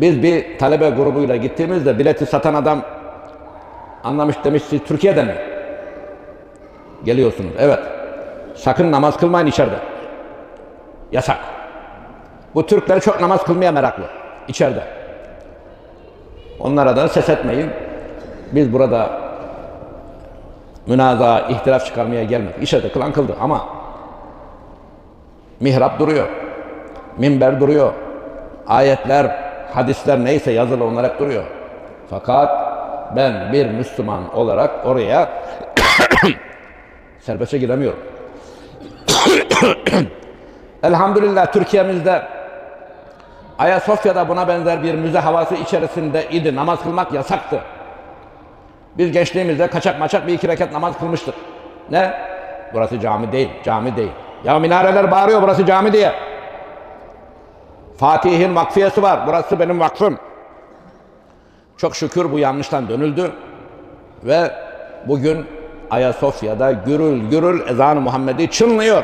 Biz bir talebe grubuyla gittiğimizde bileti satan adam anlamış demiş siz Türkiye'den mi? Geliyorsunuz. Evet. Sakın namaz kılmayın içeride. Yasak. Bu Türkler çok namaz kılmaya meraklı. içeride. Onlara da ses etmeyin. Biz burada münaza, ihtilaf çıkarmaya gelmedik. İçeride kılan kıldı ama mihrap duruyor. Minber duruyor. Ayetler, hadisler neyse yazılı onlar hep duruyor. Fakat ben bir Müslüman olarak oraya serbestçe giremiyorum. Elhamdülillah Türkiye'mizde Ayasofya'da buna benzer bir müze havası içerisinde idi. Namaz kılmak yasaktı. Biz gençliğimizde kaçak maçak bir iki rekat namaz kılmıştık. Ne? Burası cami değil, cami değil. Ya minareler bağırıyor burası cami diye. Fatih'in vakfiyesi var. Burası benim vakfım. Çok şükür bu yanlıştan dönüldü. Ve bugün Ayasofya'da gürül gürül ezan-ı Muhammedi çınlıyor.